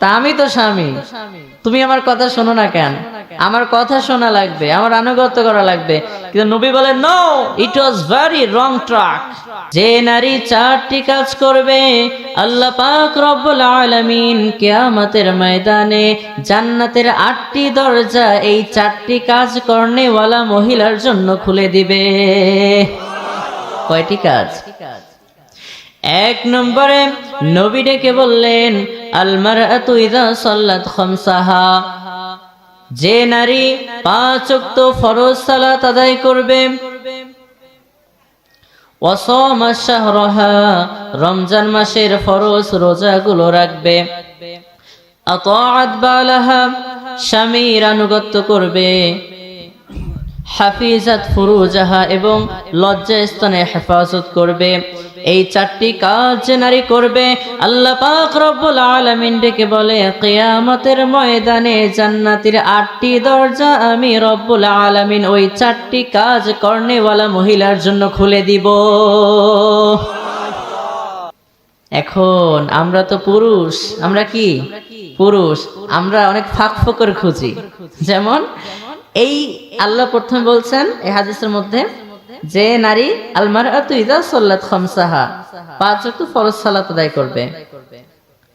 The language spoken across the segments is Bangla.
তা আমি তো স্বামী। তুমি আমার কথা শোনো না কেন? আমার কথা শোনা লাগবে আমার আনুগত্য করা লাগবে। কিন্তু নবী বলেন no it was very wrong track যে নারী চারটি কাজ করবে আল্লাহ পাক রব্বুল আলামিন কিয়ামতের ময়দানে জান্নাতের আটটি দরজা এই চারটি কাজ করনেওয়ালা মহিলার জন্য খুলে দিবে। কয়টি কাজ? এক নম্বরে নবী ডেকে বললেন আলমার ইদা সাল্লাত খামসাহা। যে নারী পাঁচ ওয়াক্ত ফরজ সালাত আদায় করবে রমজান মাসের ফরজ রোজাগুলো রাখবে স্বামীর আনুগত্য করবে, হাফিজাত ফুরুজাহা এবং লজ্জা স্থানে হেফাজত করবে। এই চারটি কাজ নারী করবে। আল্লাহ পাক রব্বুল আলামিন ডেকে বলে, কিয়ামতের ময়দানে জান্নাতের আটটি দরজা আমি রব্বুল আলামিন ওই চারটি কাজ কর্নেওয়ালা মহিলার জন্য খুলে দিব। এখন আমরা তো পুরুষ, আমরা কি? পুরুষ। আমরা অনেক ফাঁক ফকর খুঁজি। যেমন, এই আল্লাহ প্রথমে বলছেন, এই হাদিসের মধ্যে যে নারী আলমার ইদা সল্লাত খামসাহা, পাঁচ ওয়াক্ত ফরজ সালাত আদায় করবে।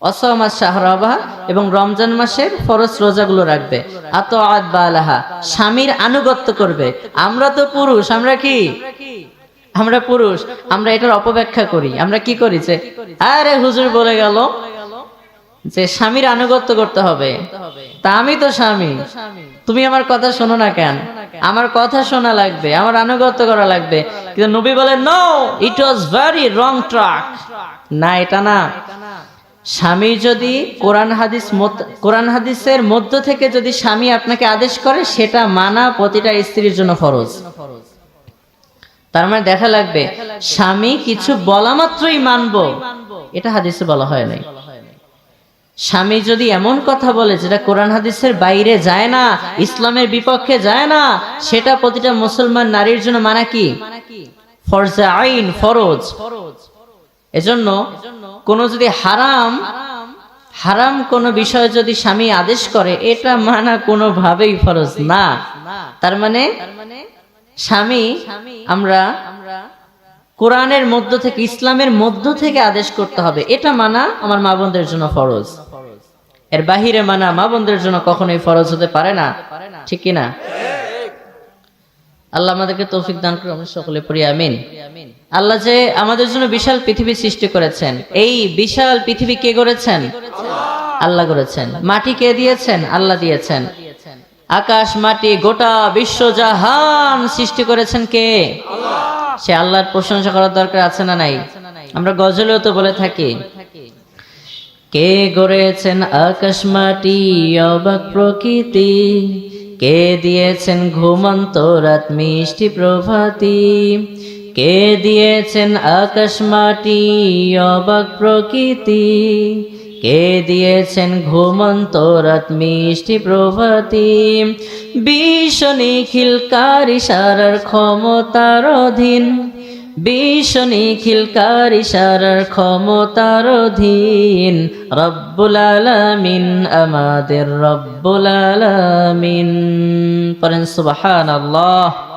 অসমাজ শাহরাবাহ এবং রমজান মাসের ফরজ রোজাগুলো রাখবে। আত আদ বালাহা, স্বামীর আনুগত্য করবে। আমরা তো পুরুষ, আমরা কি? আমরা পুরুষ, আমরা এটার অপব্যাখ্যা করি। আমরা কি করি যে, আরে হুজুর বলে গেল যে স্বামীর আনুগত্য করতে হবে। তা আমি তো স্বামী। তুমি আমার কথা শোনো না কেন? আমার কথা শোনা লাগবে আমার আনুগত্য করা লাগবে। কিন্তু নবী বলেন no it was very wrong track না এটা না। স্বামী যদি কোরআন হাদিস কোরআন হাদিসের মধ্য থেকে যদি স্বামী আপনাকে আদেশ করে সেটা মানা প্রতিটা স্ত্রীর জন্য ফরজ। তার মানে দেখা লাগবে স্বামী কিছু বলা মাত্রই মানবো। এটা হাদিসে বলা হয় নাই। স্বামী যদি এমন কথা বলে যেটা কোরআন হাদিসের বাইরে যায় না, ইসলামের বিপক্ষে যায় না, সেটা প্রতিটা মুসলমান নারীর জন্য মানা কি? আইন, ফরজ। এজন্য কোন যদি হারাম হারাম কোন বিষয় যদি স্বামী আদেশ করে, এটা মানা কোনোভাবেই ফরজ না। তার মানে স্বামী আমরা কোরআনের মধ্য থেকে, ইসলামের মধ্য থেকে আদেশ করতে হবে। এটা মানা আমার মা বোনদের জন্য ফরজ। এর বাহিরে মানা মা বোনদের জন্য কখনোই ফরজ হতে পারে না। ঠিক কি না? আল্লাহ আমাদেরকে তৌফিক দান করে আমরা সকলে পড়ি, আমিন। আল্লাহ যে আমাদের জন্য বিশাল পৃথিবী সৃষ্টি করেছেন, এই বিশাল পৃথিবী কে করেছেন আল্লাহ করেছেন মাটি কে দিয়েছেন? আল্লাহ দিয়েছেন। আকাশ, মাটি, গোটা বিশ্ব জাহান সৃষ্টি করেছেন কে? সে আল্লাহর প্রশংসা করার দরকার আছে না নাই? আমরা গজলেও তো বলে থাকি কে গড়েছেন আকাশ মাটি, অবাক প্রকৃতি? কে দিয়েছেন ঘুমন্ত রাত মিষ্টি প্রভাতি? কে দিয়েছেন আকাশ মাটি, অবাক প্রকৃতি? কে দিয়েছেন ঘুমন্ত রাত মিষ্টি প্রভাতি? বিশ্ব নিখিলকার ইশারার ক্ষমতার অধীন বিশ্ব নিখিলকার ইশারার ক্ষমতার অধীন? রব্বুল আলামিন আমাদের রব্বুল আলামিন। পরেন সুবহানাল্লাহ।